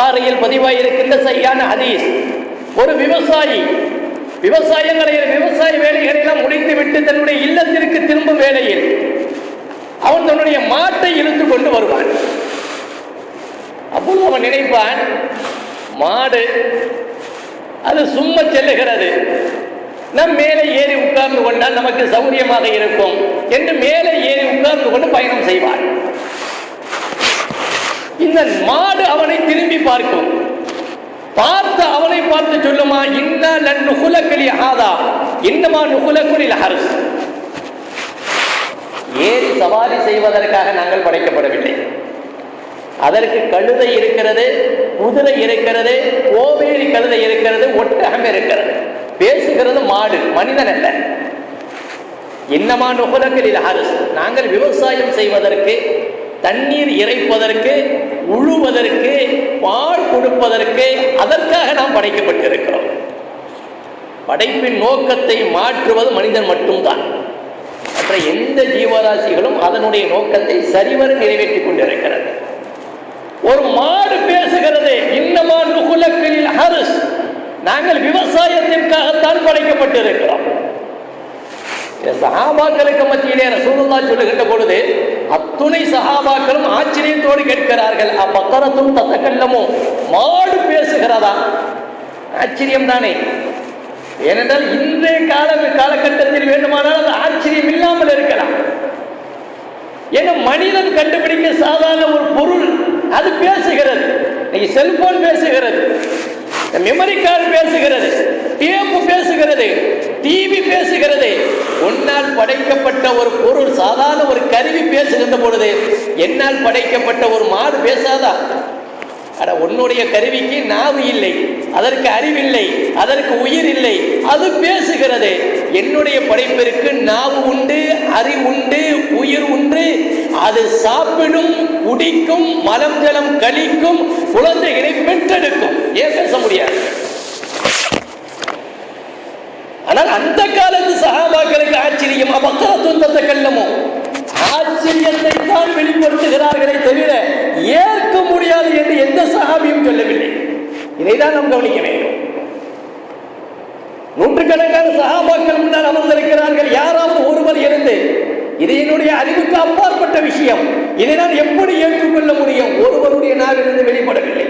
புகாரியில் பதிவாயிருக்கின்ற சரியான ஹதீஸ். ஒரு விவசாயி விவசாயங்களை விவசாய வேலைகளை எல்லாம் முடித்துவிட்டு தன்னுடைய இல்லத்திற்கு திரும்பும் வேளையில் அவன் தன்னுடைய மாட்டை இழுத்து கொண்டு வருவான். அப்பொழுது அவன் நினைப்பான் மாடு அது சும்மா செல்லுகிறது. நம் மேலே ஏறி உட்கார்ந்து கொண்டால் நமக்கு சௌரியமாக இருக்கும் என்று மேலே ஏறி உட்கார்ந்து கொண்டு பயணம் செய்வான். இந்த மாடு அவனை திரும்பி பார்க்கும். பார்த்து அவனை பார்த்து சொல்லுமா இன்னா லன் நுகுலக்கலி ஆதா இன்னமா நுகுலக்குலில் ஹர்ஸ் ஏறி சவாரி செய்வதற்காக நாங்கள் படைக்கப்படவில்லை. அதற்கு கழுதை இருக்கிறது குதிரை இருக்கிறது கோவேரி கழுதை இருக்கிறது ஒட்டகம் இருக்கிறது. பேசுகிறது மாடு மனிதன் அல்ல. இன்னமா நுகலங்களில் அரசு நாங்கள் விவசாயம் செய்வதற்கு தண்ணீர் இறைப்பதற்கு உழுவதற்கு பால் கொடுப்பதற்கு அதற்காக நாம் படைக்கப்பட்டிருக்கிறோம். படைப்பின் நோக்கத்தை மாற்றுவது மனிதன் மட்டும்தான். மற்ற எந்த ஜீவராசிகளும் அதனுடைய நோக்கத்தை சரிவர நிறைவேற்றிக் கொண்டிருக்கிறது. ஒரு மாடு பேசுகிறது இன்னமா நுகுலக்களில் ஹரிஸ். நாங்கள் விவசாயத்திற்காகத்தான் படைக்கப்பட்டிருக்கிறோம். இந்த மத்தியிலே சூழ்நிலை சொல்லுகின்ற பொழுது அத்துணை சஹாபாக்களும் ஆச்சரியத்தோடு கேட்கிறார்கள் அப்பக்கரத்தும் தத்தக்கல்லமோ மாடு பேசுகிறதா? ஆச்சரியம் தானே ஏனென்றால் இன்றைய கால காலகட்டத்தில் வேண்டுமானால் அது ஆச்சரியம் இல்லாமல் இருக்கலாம். ஏன்னா மனிதன் கண்டுபிடிக்க சாதாரண ஒரு பொருள் அது பேசுகிறது. இன்னைக்கு செல்போன் பேசுகிறது மெமரி கார்டு பேசுகிறது டேப்பு பேசுகிறது டிவி பேசுகிறது படைக்கப்பட்ட ஒரு பொருள் சாதாரண ஒரு கருவி பேசுகின்ற பொழுது என்னால் படைக்கப்பட்ட ஒரு மாடு பேசாதா? அட உன்னுடைய கருவிக்கு நாவு இல்லை அதற்கு அறிவில்லை அதற்கு உயிர் இல்லை அது பேசுகிறது. என்னுடைய படைப்பிற்கு நாவு உண்டு அறிவு உண்டு உயிர் உண்டு. அது சாப்பிடும் குடிக்கும் மலம் ஜலம் கழிக்கும் குழந்தைகளை பெற்றெடுக்கும் ஏன் பேச முடியாது ஆனால் அந்த காலத்து சகாபாக்களுக்கு ஆச்சரியம் அப்பக்கர துன்பத்தை கல்லமோ ஆச்சரியத்தை தான் வெளிப்படுத்துகிறார்களே தவிர ஏற்க முடியாது என்று எந்த சகாபியும் சொல்லவில்லை இதைதான் நாம் கவனிக்க வேண்டும். நூற்றுக்கணக்கான சகாபாக்கள் முன்னால் அமர்ந்திருக்கிறார்கள். யாராவது ஒருவர் இருந்து இது என்னுடைய அறிவுக்கு அப்பாற்பட்ட விஷயம். இதை நான் எப்படி ஏற்றுக்கொள்ள முடியும்? ஒருவருடைய நாவிலிருந்து வெளிப்படவில்லை.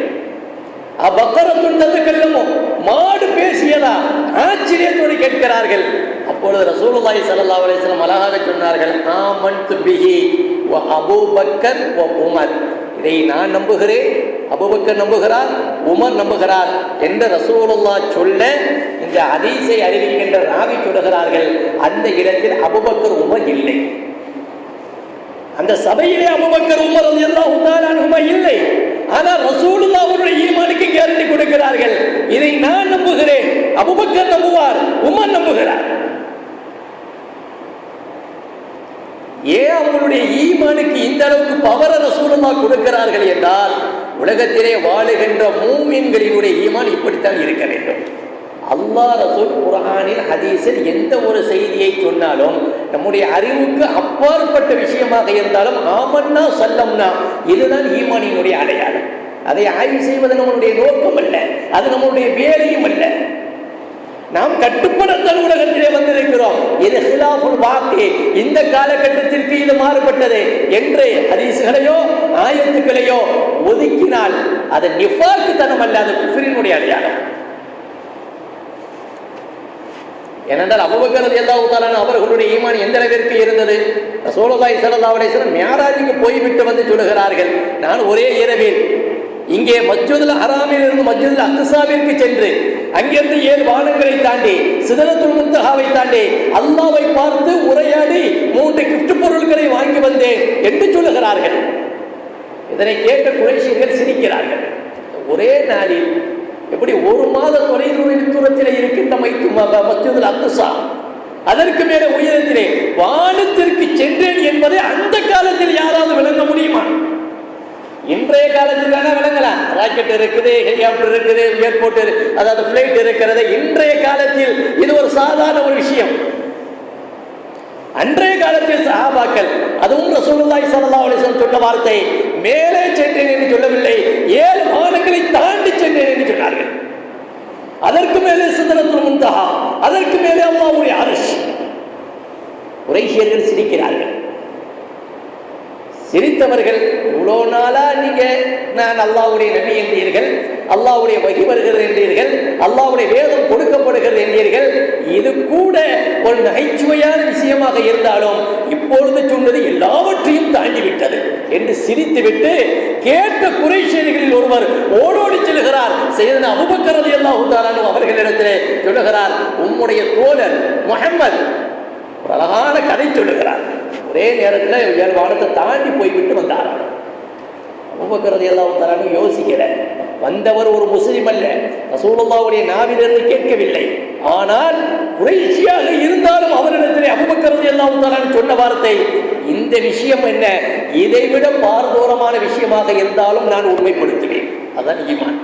அவ்வக்கரத்துன் தத்துக்கல்லமோ மாடு பேசியதா? ஆச்சரியத்தோடு கேட்கிறார்கள். அப்பொழுது ரசூலுல்லாஹி ஸல்லல்லாஹு அலைஹி வஸல்லம் அழகாக சொன்னார்கள் ஆமன்து பிஹி வ அபூபக்கர் வ உமர். இதை நான் நம்புகிறேன். அபூபக்கர் நம்புகிறார் உமர் நம்புகிறார் என்று ரசூலுல்லா சொல்ல இந்த ஹதீஸை அறிவிக்கின்ற ராவி சொல்லுகிறார்கள் அந்த இடத்தில் அபுபக்கர் உமர் இல்லை. அந்த சபையிலே அபுபக்கர் உமர் எல்லாம் தஆலா இல்லை. ஆனால் ரசூலுல்லா அவருடைய ஈமானுக்கு கேரண்டி கொடுக்கிறார்கள். இதை நான் நம்புகிறேன். அபுபக்கர் நம்புவார் உமர் நம்புகிறார். ஏன் அவங்களுடைய ஈமானுக்கு இந்த அளவுக்கு பவர ரசூலமா கொடுக்கிறார்கள் என்றால் உலகத்திலே வாழுகின்ற மூமின்களினுடைய ஈமான் இப்படித்தான் இருக்க வேண்டும். அல்லா ரசூல் குரானில் ஹதீஸில் எந்த ஒரு செய்தியை சொன்னாலும் நம்முடைய அறிவுக்கு அப்பாற்பட்ட விஷயமாக இருந்தாலும் ஆமன்னா சொல்லம்னா இதுதான் ஈமானினுடைய அடையாளம். அதை ஆய்வு செய்வது நம்மளுடைய நோக்கம் அல்ல அது நம்மளுடைய வேலையும் அல்ல. நாம் கட்டுப்படுத்தல் உலகத்திலே வந்திருக்கிறோம். இது ஹிலாஃபுல் வாக்கு. இந்த காலகட்டத்திற்கு இது மாறுபட்டது. என்று ஹதீசுகளையோ ஆயத்துக்களையோ ஒதுக்கினால் அது நிஃபாக்கு தனம் அல்ல அது குஃபரினுடைய அடையாளம். ஏனென்றால் அபுபக்கரது எல்லாத்தாலான அவர்களுடைய ஈமான் எந்த அளவிற்கு இருந்தது? சோழதாய் சலதாவடேஸ்வரன் மேராஜுக்கு போய்விட்டு வந்து சொல்லுகிறார்கள். நான் ஒரே இரவில் இங்கே மஸ்ஜிதுல் ஹராமில் இருந்து மஸ்ஜிதுல் அக்சாவிற்கு சென்று அங்கிருந்து ஏழு வானங்களை தாண்டி சிதலத்துல் முந்தகாவை தாண்டி அல்லாவை பார்த்து உரையாடி மூன்று கிஃப்ட் பொருட்களை வாங்கி வந்தேன் என்று சொல்லுகிறார்கள். இதனை கேட்ட குறைஷியர்கள் சிரிக்கிறார்கள். ஒரே நாளில் எப்படி ஒரு மாத தொலைதூர தூரத்தில் இருக்கின்ற மைத்து மஸ்ஜிதுல் அதற்கு மேல உயரத்திலே வானத்திற்கு சென்றேன் என்பதை அந்த காலத்தில் யாராவது விளங்க முடியுமா? இன்றைய காலத்தில் வேணா விளங்கலாம். ராக்கெட் இருக்குது ஹெலிகாப்டர் இருக்குது ஏர்போர்ட் அதாவது பிளைட் இருக்கிறது. இன்றைய காலத்தில் இது ஒரு சாதாரண ஒரு விஷயம். அன்றைய காலத்தில் சஹாபாக்கள் அதுவும் ரசூலுல்லாஹி ஸல்லல்லாஹு அலைஹி வஸல்லம் சொன்ன வார்த்தை மேலே சென்றேன் என்று சொல்லவில்லை. ஏழு வானங்களை தாண்டி சென்றேன் என்று சொன்னார்கள். அதற்கு மேலே சிதறத்தில் முந்தகா அதற்கு மேலே அம்மாவுடைய அரசு. உரைகியர்கள் சிரிக்கிறார்கள். சிரித்தவர்கள் இவ்வளோ நாளா நீங்க நான் அல்லாவுடைய நபி என்றீர்கள் அல்லாஹ்வுடைய வகி வருகிறது என்றீர்கள் அல்லாவுடைய வேதம் கொடுக்கப்படுகிறது என்றீர்கள். இது கூட ஒரு நகைச்சுவையான விஷயமாக இருந்தாலும் இப்பொழுது சொன்னது எல்லாவற்றையும் தாண்டி விட்டது என்று சிரித்துவிட்டு கேட்ட குறைஷியர்களில் ஒருவர் ஓடோடி செல்கிறார். செய்தன அபுபக்கரது அல்லாஹு தாலானு அவர்களிடத்திலே சொல்லுகிறார் உம்முடைய தோழர் முஹம்மது ஒரு அழகான கதை சொல்லுகிறார். ஒரே நேரத்தில் வேறு வானத்தை தாண்டி போய்விட்டு வந்தார் அபுபக்கரது எல்லாம் தரான்னு யோசிக்கல. வந்தவர் ஒரு முஸ்லீம் அல்ல. ரசூலுல்லாவுடைய நாவிலிருந்து கேட்கவில்லை. ஆனால் குறைச்சியாக இருந்தாலும் அவரிடத்திலே அபுபக்கரது எல்லாம் தரானு சொன்ன வார்த்தை இந்த விஷயம் என்ன? இதைவிட பாரதூரமான விஷயமாக இருந்தாலும் நான் உண்மைப்படுத்துவேன். அதான் ஈமான்.